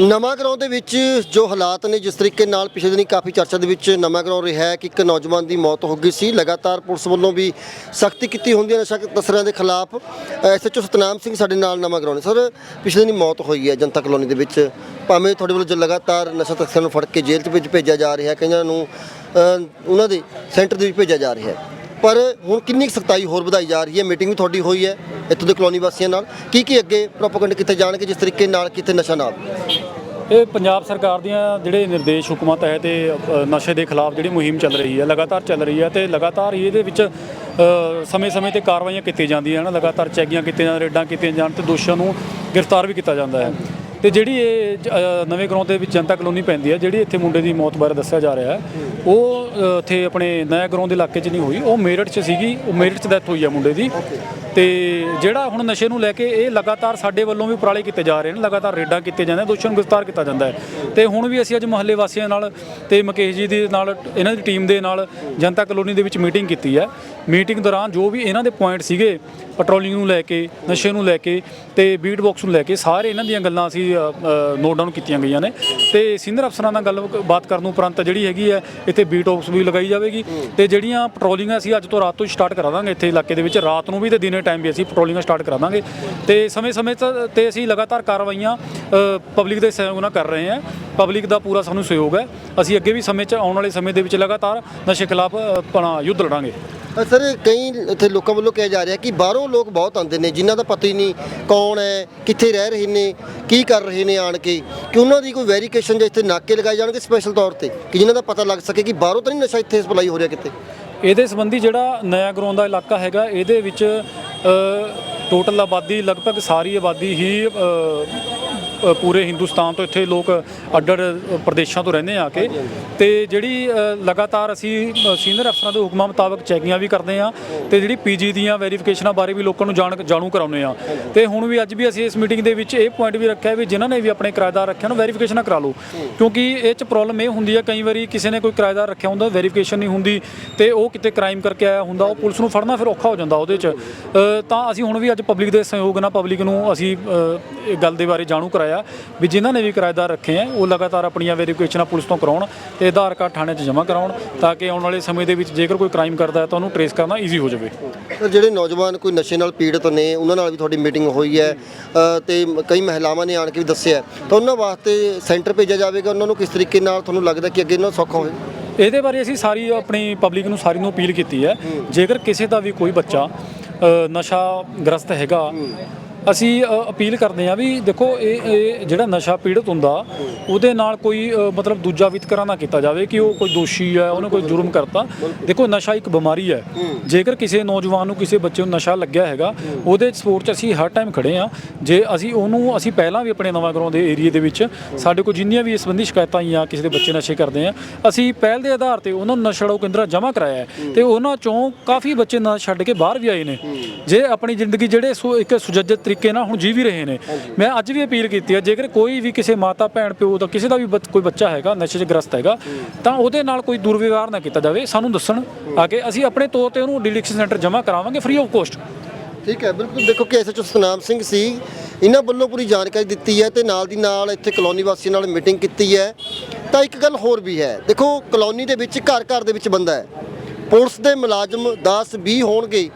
ਨਵਾਂ ਗਰਾਉਂ ਦੇ ਵਿੱਚ ਜੋ ਹਾਲਾਤ ਨੇ, ਜਿਸ ਤਰੀਕੇ ਨਾਲ ਪਿਛਲੇ ਦਿਨੀ ਕਾਫੀ ਚਰਚਾ ਦੇ ਵਿੱਚ ਨਵਾਂ ਗਰਾਉਂ ਰਿਹਾ ਹੈ ਕਿ ਇੱਕ ਨੌਜਵਾਨ ਦੀ ਮੌਤ ਹੋ ਗਈ ਸੀ। ਲਗਾਤਾਰ ਪੁਲਿਸ ਵੱਲੋਂ ਵੀ ਸਖਤੀ ਕੀਤੀ ਹੁੰਦੀ ਹੈ। ਨਸ਼ਾ ਤਸਕਰਾਂ ਦੇ ਖਿਲਾਫ ਐਸਐਚਓ ਸਤਨਾਮ ਸਿੰਘ ਸਾਡੇ ਨਾਲ ਨਵਾਂ ਗਰਾਉਂ ਨੇ। ਸਰ, ਪਿਛਲੇ ਦਿਨੀ ਮੌਤ ਹੋਈ ਹੈ ਜਨਤਾ ਕਲੋਨੀ ਦੇ ਵਿੱਚ। ਭਾਵੇਂ ਤੁਹਾਡੇ ਵੱਲੋਂ ਜੋ, ਲਗਾਤਾਰ ਨਸ਼ਾ ਤਸਕਰਾਂ ਨੂੰ ਫੜ ਕੇ ਜੇਲ੍ਹ ਦੇ ਵਿੱਚ ਭੇਜਿਆ ਜਾ ਰਿਹਾ ਕਈਆਂ ਨੂੰ ਉਹਨਾਂ ਦੇ ਸੈਂਟਰ ਦੇ ਵਿੱਚ ਭੇਜਿਆ ਜਾ ਰਿਹਾ ਹੈ। ਪਰ ਹੁਣ ਕਿੰਨੀ ਸਖਤਾਈ ਹੋਰ ਵਧਾਈ ਜਾ ਰਹੀ ਹੈ? ਮੀਟਿੰਗ ਵੀ ਤੁਹਾਡੀ ਹੋਈ ਹੈ ਇੱਥੋਂ ਦੇ ਕਲੋਨੀ ਵਾਸੀਆਂ ਨਾਲ। ਕੀ ਕੀ ਅੱਗੇ ਪ੍ਰੋਪਾਗੈਂਡਾ ਕੀਤੇ ਜਾਣਗੇ, ਜਿਸ ਤਰੀਕੇ ਨਾਲ ਕਿਤੇ ਨਸ਼ਾ ਨਾ ਇਹ ਪੰਜਾਬ ਸਰਕਾਰ ਦੀਆਂ ਜਿਹੜੇ ਨਿਰਦੇਸ਼ ਹੁਕਮਾਂ ਤਹਿਤ ਇਹ ਨਸ਼ੇ ਦੇ ਖਿਲਾਫ ਜਿਹੜੀ ਮੁਹਿੰਮ ਚੱਲ ਰਹੀ ਹੈ, ਲਗਾਤਾਰ ਚੱਲ ਰਹੀ ਹੈ ਤੇ ਲਗਾਤਾਰ ਹੀ ਇਹਦੇ ਵਿੱਚ ਸਮੇਂ-ਸਮੇਂ ਤੇ ਕਾਰਵਾਈਆਂ ਕੀਤੀਆਂ ਜਾਂਦੀਆਂ ਹਨ, ਲਗਾਤਾਰ ਚੈਕਿੰਗਾਂ ਕੀਤੀਆਂ ਜਾਂਦੀਆਂ ਰੇਡਾਂ ਕੀਤੀਆਂ ਜਾਣ ਤੇ ਦੋਸ਼ੀਆਂ ਨੂੰ ਗ੍ਰਿਫਤਾਰ ਵੀ ਕੀਤਾ ਜਾਂਦਾ ਹੈ। ਤੇ ਜਿਹੜੀ ਇਹ ਨਵੇਂ ਗਰਾਉਂ ਦੇ ਵਿੱਚ ਜਨਤਾ ਕਲੋਨੀ ਪੈਂਦੀ ਹੈ, ਜਿਹੜੀ ਇੱਥੇ ਮੁੰਡੇ ਦੀ ਮੌਤ ਬਾਰੇ ਦੱਸਿਆ ਜਾ ਰਿਹਾ ਹੈ, ਉਹ ਇੱਥੇ ਆਪਣੇ ਨਵੇਂ ਗਰਾਉਂ ਦੇ ਇਲਾਕੇ 'ਚ ਨਹੀਂ ਹੋਈ, ਉਹ ਮੇਰਠ 'ਚ ਸੀਗੀ, ਉਹ ਮੇਰਠ 'ਚ ਡੈਥ ਹੋਈ ਹੈ ਮੁੰਡੇ ਦੀ। ਤੇ ਜਿਹੜਾ ਹੁਣ ਨਸ਼ੇ ਨੂੰ ਲੈ ਕੇ ਇਹ ਲਗਾਤਾਰ ਸਾਡੇ ਵੱਲੋਂ ਵੀ ਉਪਰਾਲੇ ਕੀਤੇ ਜਾ ਰਹੇ ਨੇ, ਲਗਾਤਾਰ ਰੇਡਾਂ ਕੀਤੇ ਜਾਂਦੇ ਨੇ ਦੋਸ਼ੀਆਂ ਨੂੰ ਗ੍ਰਿਫਤਾਰ ਕੀਤਾ ਜਾਂਦਾ ਹੈ। ਤੇ ਹੁਣ ਵੀ ਅਸੀਂ ਅੱਜ ਮੁਹੱਲੇ ਵਾਸੀਆਂ ਨਾਲ ਤੇ ਮੁਕੇਸ਼ ਜੀ ਦੇ ਨਾਲ, ਇਹਨਾਂ ਦੀ ਟੀਮ ਦੇ ਨਾਲ ਜਨਤਾ ਕਲੋਨੀ ਦੇ ਵਿੱਚ ਮੀਟਿੰਗ ਕੀਤੀ ਹੈ। ਮੀਟਿੰਗ ਦੌਰਾਨ ਜੋ ਵੀ ਇਹਨਾਂ ਦੇ ਪੁਆਇੰਟ ਸੀਗੇ, ਪੈਟਰੋਲਿੰਗ ਨੂੰ ਲੈ ਕੇ, ਨਸ਼ੇ ਨੂੰ ਲੈ ਕੇ ਤੇ ਬੀਟ ਬਾਕਸ ਨੂੰ ਲੈ ਕੇ, ਸਾਰੇ ਇਹਨਾਂ ਦੀਆਂ ਗੱਲਾਂ ਅਸੀਂ ਨੋਟ ਡਾਊਨ ਕੀਤੀਆਂ ਗਈਆਂ ਨੇ। ਤੇ ਸੀਨੀਅਰ ਅਫਸਰਾਂ ਨਾਲ ਗੱਲ ਬਾਤ ਕਰਨ ਉਪਰੰਤ ਜਿਹੜੀ ਹੈਗੀ ਹੈ, ਇੱਥੇ ਬੀਟ ਬਾਕਸ ਵੀ ਲਗਾਈ ਜਾਵੇਗੀ। ਤੇ ਜਿਹੜੀਆਂ ਪੈਟਰੋਲਿੰਗਾਂ ਅਸੀਂ ਅੱਜ ਤੋਂ ਰਾਤ ਤੋਂ ਸਟਾਰਟ ਕਰਾ ਦਾਂਗੇ ਇੱਥੇ ਇਲਾਕੇ ਦੇ ਵਿੱਚ, ਰਾਤ ਨੂੰ ਵੀ ਤੇ ਦਿਨੇ ਟਾਈਮ ਵੀ ਅਸੀਂ ਪੈਟਰੋਲਿੰਗਾਂ ਸਟਾਰਟ ਕਰਾ ਦਾਂਗੇ ਤੇ ਸਮੇਂ-ਸਮੇਂ ਤ- ਤੇ ਅਸੀਂ ਲਗਾਤਾਰ ਕਾਰਵਾਈਆਂ ਪਬਲਿਕ ਦੇ ਸਹਿਯੋਗ ਨਾਲ ਕਰ ਰਹੇ ਹਾਂ। ਪਬਲਿਕ ਦਾ ਪੂਰਾ ਸਾਨੂੰ ਸਹਿਯੋਗ ਹੈ। ਅਸੀਂ ਅੱਗੇ ਵੀ ਸਮੇਂ 'ਚ ਆਉਣ ਵਾਲੇ ਸਮੇਂ ਦੇ ਵਿੱਚ ਲਗਾਤਾਰ ਨਸ਼ੇ ਖਿਲਾਫ ਆਪਣਾ ਯੁੱਧ ਲੜਾਂਗੇ। ਸਰ, ਕਈ ਇੱਥੇ ਲੋਕਾਂ ਵੱਲੋਂ ਕਿਹਾ ਜਾ ਰਿਹਾ ਕਿ ਬਾਹਰੋਂ ਲੋਕ ਬਹੁਤ ਆਉਂਦੇ ਨੇ, ਜਿਨ੍ਹਾਂ ਦਾ ਪਤਾ ਹੀ ਨਹੀਂ ਕੌਣ ਹੈ, ਕਿੱਥੇ ਰਹਿ ਰਹੇ ਨੇ, ਕੀ ਕਰ ਰਹੇ ਨੇ ਆਣ ਕੇ। ਕਿ ਉਹਨਾਂ ਦੀ ਕੋਈ ਵੈਰੀਫਿਕੇਸ਼ਨ ਜਾਂ ਇੱਥੇ ਨਾਕੇ ਲਗਾਏ ਜਾਣਗੇ ਸਪੈਸ਼ਲ ਤੌਰ ਤੇ, ਕਿ ਜਿਨ੍ਹਾਂ ਦਾ ਪਤਾ ਲੱਗ ਸਕੇ ਕਿ ਬਾਹਰੋਂ ਤਾਂ ਨਹੀਂ ਨਸ਼ਾ ਇੱਥੇ ਸਪਲਾਈ ਹੋ ਰਿਹਾ ਕਿਤੇ? ਇਹਦੇ ਸੰਬੰਧੀ ਜਿਹੜਾ ਨਇਆ ਗਰਾਊਂਡ ਦਾ ਇਲਾਕਾ ਹੈਗਾ, ਇਹਦੇ ਵਿੱਚ ਟੋਟਲ ਆਬਾਦੀ ਲਗਭਗ ਸਾਰੀ ਆਬਾਦੀ ਹੀ ਪੂਰੇ ਹਿੰਦੁਸਤਾਨ ਤੋਂ ਇੱਥੇ ਲੋਕ ਅੱਡ-ਅੱਡ ਪ੍ਰਦੇਸ਼ਾਂ ਤੋਂ ਰਹਿੰਦੇ ਆ ਕੇ। ਤੇ ਜਿਹੜੀ ਲਗਾਤਾਰ ਅਸੀਂ ਸੀਨੀਅਰ ਅਫਸਰਾਂ ਦੇ ਹੁਕਮਾਂ ਮੁਤਾਬਕ ਚੈਕਿੰਗਾਂ ਵੀ ਕਰਦੇ ਆ ਤੇ ਜਿਹੜੀ ਪੀਜੀ ਦੀਆਂ ਵੈਰੀਫਿਕੇਸ਼ਨਾਂ ਬਾਰੇ ਵੀ ਲੋਕਾਂ ਨੂੰ ਜਾਣ ਜਾਣੂ ਕਰਾਉਂਦੇ ਆ। ਤੇ ਹੁਣ ਵੀ ਅੱਜ ਵੀ ਅਸੀਂ ਇਸ ਮੀਟਿੰਗ ਦੇ ਵਿੱਚ ਇਹ ਪੁਆਇੰਟ ਵੀ ਰੱਖਿਆ ਵੀ ਜਿਨ੍ਹਾਂ ਨੇ ਵੀ ਆਪਣੇ ਕਿਰਾਏਦਾਰ ਰੱਖਿਆ ਨੂੰ ਵੈਰੀਫਿਕੇਸ਼ਨ ਕਰਾ ਲਓ। ਕਿਉਂਕਿ ਇਹ ਚ ਪ੍ਰੋਬਲਮ ਇਹ ਹੁੰਦੀ ਹੈ ਕਈ ਵਾਰੀ ਕਿਸੇ ਨੇ ਕੋਈ ਕਿਰਾਏਦਾਰ ਰੱਖਿਆ ਹੁੰਦਾ ਵੈਰੀਫਿਕੇਸ਼ਨ ਨਹੀਂ ਹੁੰਦੀ ਤੇ ਉਹ ਕਿਤੇ ਕ੍ਰਾਈਮ ਕਰਕੇ ਆਇਆ ਹੁੰਦਾ ਉਹ ਪੁਲਿਸ ਨੂੰ ਫੜਨਾ ਫਿਰ ਔਖਾ ਹੋ ਜਾਂਦਾ ਉਹਦੇ ਚ। ਤਾਂ ਅਸੀਂ ਹੁਣ ਵੀ ਅੱਜ ਪਬਲਿਕ ਦੇ ਸਹਿਯੋਗ ਨਾਲ ਪਬਲਿਕ ਨੂੰ ਅਸੀਂ ਗੱਲ ਦੇ ਬਾਰੇ ਜਾਣੂ ਕਰਾਇਆ ਵੀ ਜਿਨ੍ਹਾਂ ਨੇ ਵੀ ਕਿਰਾਏਦਾਰ ਰੱਖੇ ਆ ਉਹ ਲਗਾਤਾਰ ਆਪਣੀਆਂ ਵੈਰੀਫਿਕੇਸ਼ਨਾਂ ਪੁਲਿਸ ਤੋਂ ਕਰਾਉਣ ਤੇ ਆਧਾਰ ਕਾਰਡ ਥਾਣੇ 'ਚ ਜਮ੍ਹਾਂ ਕਰਾਉਣ ਤਾਂ ਕਿ ਆਉਣ ਵਾਲੇ ਸਮੇਂ ਦੇ ਵਿੱਚ ਜੇਕਰ ਕੋਈ ਕ੍ਰਾਈਮ ਕਰਦਾ ਹੈ ਤਾਂ ਉਹਨੂੰ ਟਰੇਸ ਕਰਨਾ ਈਜ਼ੀ ਹੋ ਜਾਵੇ। ਸਰ ਜਿਹੜੇ ਨੌਜਵਾਨ ਕੋਈ ਨਸ਼ੇ ਨਾਲ ਪੀੜਤ ਨੇ ਉਹਨਾਂ ਨਾਲ ਵੀ ਤੁਹਾਡੀ ਮੀਟਿੰਗ ਹੋਈ ਹੈ ਅ, ਤੇ ਕਈ ਮਹਿਲਾਵਾਂ ਨੇ ਆਣ ਕੇ ਵੀ ਦੱਸਿਆ ਤਾਂ ਉਹਨਾਂ ਵਾਸਤੇ ਸੈਂਟਰ ਭੇਜਿਆ ਜਾਵੇਗਾ ਉਹਨਾਂ ਨੂੰ ਕਿਸ ਤਰੀਕੇ ਨਾਲ ਤੁਹਾਨੂੰ ਲੱਗਦਾ ਕਿ ਅੱਗੇ ਇਹਨਾਂ ਨੂੰ ਸੌਖਾ ਹੋਵੇ? ਇਹਦੇ ਬਾਰੇ ਅਸੀਂ ਸਾਰੀ ਆਪਣੀ ਪਬਲਿਕ ਨੂੰ ਸਾਰੀ ਨੂੰ ਅਪੀਲ ਕੀਤੀ ਹੈ। ਜੇਕਰ ਕਿਸੇ ਦਾ ਵੀ ਕੋਈ ਬੱਚਾ ਅ, ਨਸ਼ਾ ਗ੍ਰਸਤ ਹੈਗਾ ਅਸੀਂ ਅਪੀਲ ਕਰਦੇ ਹਾਂ ਵੀ ਦੇਖੋ, ਇਹ ਇਹ ਜਿਹੜਾ ਨਸ਼ਾ ਪੀੜਤ ਹੁੰਦਾ, ਉਹਦੇ ਨਾਲ ਕੋਈ ਮਤਲਬ ਦੂਜਾ ਵਿਤਕਰਾ ਨਾ ਕੀਤਾ ਜਾਵੇ ਕਿ ਉਹ ਕੋਈ ਦੋਸ਼ੀ ਹੈ, ਉਹਨੇ ਕੋਈ ਜੁਰਮ ਕਰਤਾ। ਦੇਖੋ, ਨਸ਼ਾ ਇੱਕ ਬਿਮਾਰੀ ਹੈ। ਜੇਕਰ ਕਿਸੇ ਨੌਜਵਾਨ ਨੂੰ, ਕਿਸੇ ਬੱਚੇ ਨੂੰ ਨਸ਼ਾ ਲੱਗਿਆ ਹੈਗਾ, ਉਹਦੇ ਸਪੋਰਟ 'ਚ ਅਸੀਂ ਹਰ ਟਾਈਮ ਖੜੇ ਆ ਜੇ ਅਸੀਂ ਉਹਨੂੰ, ਅਸੀਂ ਪਹਿਲਾਂ ਵੀ ਆਪਣੇ ਨਵਾਂ ਗਰਾਉਂ ਦੇ ਏਰੀਏ ਦੇ ਵਿੱਚ, ਸਾਡੇ ਕੋਲ ਜਿੰਨੀਆਂ ਵੀ ਇਸ ਸੰਬੰਧੀ ਸ਼ਿਕਾਇਤਾਂ ਆਈਆਂ, ਕਿਸੇ ਦੇ ਬੱਚੇ ਨਸ਼ੇ ਕਰਦੇ ਆ ਅਸੀਂ ਪਹਿਲ ਦੇ ਆਧਾਰ ਤੇ ਉਹਨਾਂ ਨੂੰ ਨਸ਼ਾ ਕੇਂਦਰਾਂ ਜਮ੍ਹਾਂ ਕਰਾਇਆ ਹੈ। ਤੇ ਉਹਨਾਂ ਚੋਂ ਕਾਫੀ ਬੱਚੇ ਨਸ਼ਾ ਛੱਡ ਕੇ ਬਾਹਰ ਵੀ ਆਏ ਨੇ। ਜੇ ਆਪਣੀ ਜ਼ਿੰਦਗੀ ਜਿਹੜੇ ਸੁ- ਇੱਕ ਸੁਜੱਜਤ ਤਰੀਕੇ ਨਾਲ ਹੁਣ ਜੀ ਵੀ ਰਹੇ ਨੇ। ਮੈਂ ਅੱਜ ਵੀ ਅਪੀਲ ਕੀਤੀ ਹੈ ਜੇਕਰ ਕੋਈ ਵੀ ਕਿਸੇ ਮਾਤਾ ਭੈਣ ਪਿਓ ਦਾ ਕਿਸੇ ਦਾ ਵੀ ਬੱਚ- ਕੋਈ ਬੱਚਾ ਹੈਗਾ ਨਸ਼ੇ 'ਚ ਗ੍ਰਸਤ ਹੈਗਾ ਤਾਂ ਉਹਦੇ ਨਾਲ ਕੋਈ ਦੁਰਵਿਵਹਾਰ ਨਾ ਕੀਤਾ ਜਾਵੇ ਸਾਨੂੰ ਦੱਸਣ ਆ ਕੇ ਅਸੀਂ ਆਪਣੇ ਤੌਰ ਤੇ ਉਹਨੂੰ ਡਿਲਿਕਸ਼ਨ ਸੈਂਟਰ ਜਮ੍ਹਾਂ ਕਰਾਵਾਂਗੇ ਫ੍ਰੀ ਆਫ ਕੋਸਟ ਠੀਕ ਹੈ ਬਿਲਕੁਲ। ਦੇਖੋ ਕਿ ਐਸਐਚਓ ਸਤਨਾਮ ਸਿੰਘ ਸੀ। ਇਹਨਾਂ ਵੱਲੋਂ ਪੂਰੀ ਜਾਣਕਾਰੀ ਦਿੱਤੀ ਹੈ ਤੇ ਨਾਲ ਦੀ ਨਾਲ ਇੱਥੇ ਕਲੋਨੀ ਵਾਸੀਆਂ ਨਾਲ ਮੀਟਿੰਗ ਕੀਤੀ ਹੈ। ਤਾਂ ਇੱਕ ਗੱਲ ਹੋਰ ਵੀ ਹੈ। ਦੇਖੋ ਕਲੋਨੀ ਦੇ ਵਿੱਚ ਘਰ ਘਰ ਦੇ ਵਿੱਚ ਬੰਦਾ ਹੈ। ਪੁਲਿਸ ਦੇ ਮੁਲਾਜ਼ਮ 10 20 ਹੋਣਗੇ।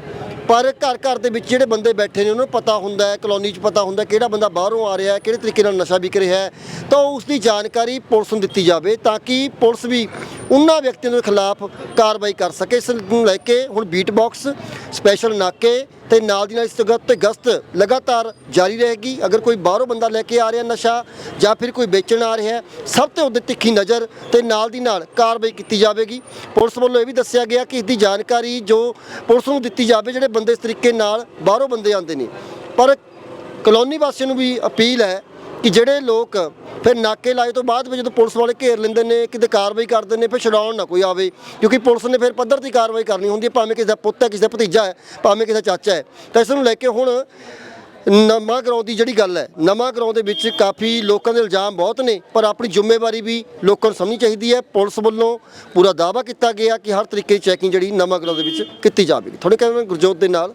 ਪਰ ਘਰ ਘਰ ਦੇ ਵਿੱਚ ਜਿਹੜੇ ਬੰਦੇ ਬੈਠੇ ਨੇ, ਉਹਨਾਂ ਨੂੰ ਪਤਾ ਹੁੰਦਾ ਹੈ, ਕਲੋਨੀ 'ਚ ਪਤਾ ਹੁੰਦਾ ਕਿਹੜਾ ਬੰਦਾ ਬਾਹਰੋਂ ਆ ਰਿਹਾ ਹੈ, ਕਿਹੜੇ ਤਰੀਕੇ ਨਾਲ ਨਸ਼ਾ ਵਿਕ ਰਿਹਾ ਹੈ। ਤਾਂ ਉਸ ਦੀ ਜਾਣਕਾਰੀ ਪੁਲਿਸ ਨੂੰ ਦਿੱਤੀ ਜਾਵੇ ਤਾਂ ਕਿ ਪੁਲਿਸ ਵੀ ਉਹਨਾਂ ਵਿਅਕਤੀਆਂ ਦੇ ਖਿਲਾਫ ਕਾਰਵਾਈ ਕਰ ਸਕੇ। ਇਸ ਨੂੰ ਲੈ ਕੇ ਹੁਣ ਬੀਟ ਬਾਕਸ ਸਪੈਸ਼ਲ ਨਾਕੇ ਤੇ ਨਾਲ ਦੀ ਨਾਲ ਇਸ ਜਗ੍ਹਾ ਤੇ ਗਸ਼ਤ ਲਗਾਤਾਰ ਜਾਰੀ ਰਹੇਗੀ। ਅਗਰ ਕੋਈ ਬਾਹਰੋਂ ਬੰਦਾ ਲੈ ਕੇ ਆ ਰਿਹਾ ਨਸ਼ਾ ਜਾਂ ਫਿਰ ਕੋਈ ਵੇਚਣ ਆ ਰਿਹਾ, ਸਭ ਤੇ ਉਹਦੇ ਤਿੱਖੀ ਨਜ਼ਰ ਤੇ ਨਾਲ ਦੀ ਨਾਲ ਕਾਰਵਾਈ ਕੀਤੀ ਜਾਵੇਗੀ। ਪੁਲਿਸ ਵੱਲੋਂ ਇਹ ਵੀ ਦੱਸਿਆ ਗਿਆ ਕਿ ਇਸ ਦੀ ਜਾਣਕਾਰੀ ਜੋ ਪੁਲਿਸ ਨੂੰ ਦਿੱਤੀ ਜਾਵੇ, ਜਿਹੜੇ ਬੰਦੇ ਇਸ ਤਰੀਕੇ ਨਾਲ ਬਾਹਰੋਂ ਬੰਦੇ ਆਉਂਦੇ ਨੇ। ਪਰ ਕਲੋਨੀ ਵਾਸੀਆਂ ਨੂੰ ਵੀ ਅਪੀਲ ਹੈ ਕਿ ਜਿਹੜੇ ਲੋਕ ਫਿਰ ਨਾਕੇ ਲਾਏ ਤੋਂ ਬਾਅਦ ਵੀ ਜਦੋਂ ਪੁਲਿਸ ਵਾਲੇ ਘੇਰ ਲੈਂਦੇ ਨੇ ਕਿਤੇ ਕਾਰਵਾਈ ਕਰਦੇ ਨੇ, ਫਿਰ ਛਡਾਉਣ ਨਾ ਕੋਈ ਆਵੇ। ਕਿਉਂਕਿ ਪੁਲਿਸ ਨੇ ਫਿਰ ਪੱਧਰ ਦੀ ਕਾਰਵਾਈ ਕਰਨੀ ਹੁੰਦੀ ਹੈ, ਭਾਵੇਂ ਕਿਸੇ ਦਾ ਪੁੱਤ ਹੈ, ਕਿਸੇ ਦਾ ਭਤੀਜਾ ਹੈ, ਭਾਵੇਂ ਕਿਸੇ ਦਾ ਚਾਚਾ ਹੈ। ਤਾਂ ਇਸ ਨੂੰ ਲੈ ਕੇ ਹੁਣ ਨਵਾਂ ਗਰਾਉਂ ਦੀ ਜਿਹੜੀ ਗੱਲ ਹੈ, ਨਵਾਂ ਗਰਾਉਂ ਦੇ ਵਿੱਚ ਕਾਫੀ ਲੋਕਾਂ ਦੇ ਇਲਜ਼ਾਮ ਬਹੁਤ ਨੇ, ਪਰ ਆਪਣੀ ਜ਼ਿੰਮੇਵਾਰੀ ਵੀ ਲੋਕਾਂ ਨੂੰ ਸਮਝਣੀ ਚਾਹੀਦੀ ਹੈ। ਪੁਲਿਸ ਵੱਲੋਂ ਪੂਰਾ ਦਾਅਵਾ ਕੀਤਾ ਗਿਆ ਕਿ ਹਰ ਤਰੀਕੇ ਦੀ ਚੈਕਿੰਗ ਜਿਹੜੀ ਨਵਾਂ ਗਰਾਉਂ ਦੇ ਵਿੱਚ ਕੀਤੀ ਜਾਵੇਗੀ। ਤੁਹਾਡੇ ਕਹਿੰਦੇ ਗੁਰਜੋਤ ਦੇ ਨਾਲ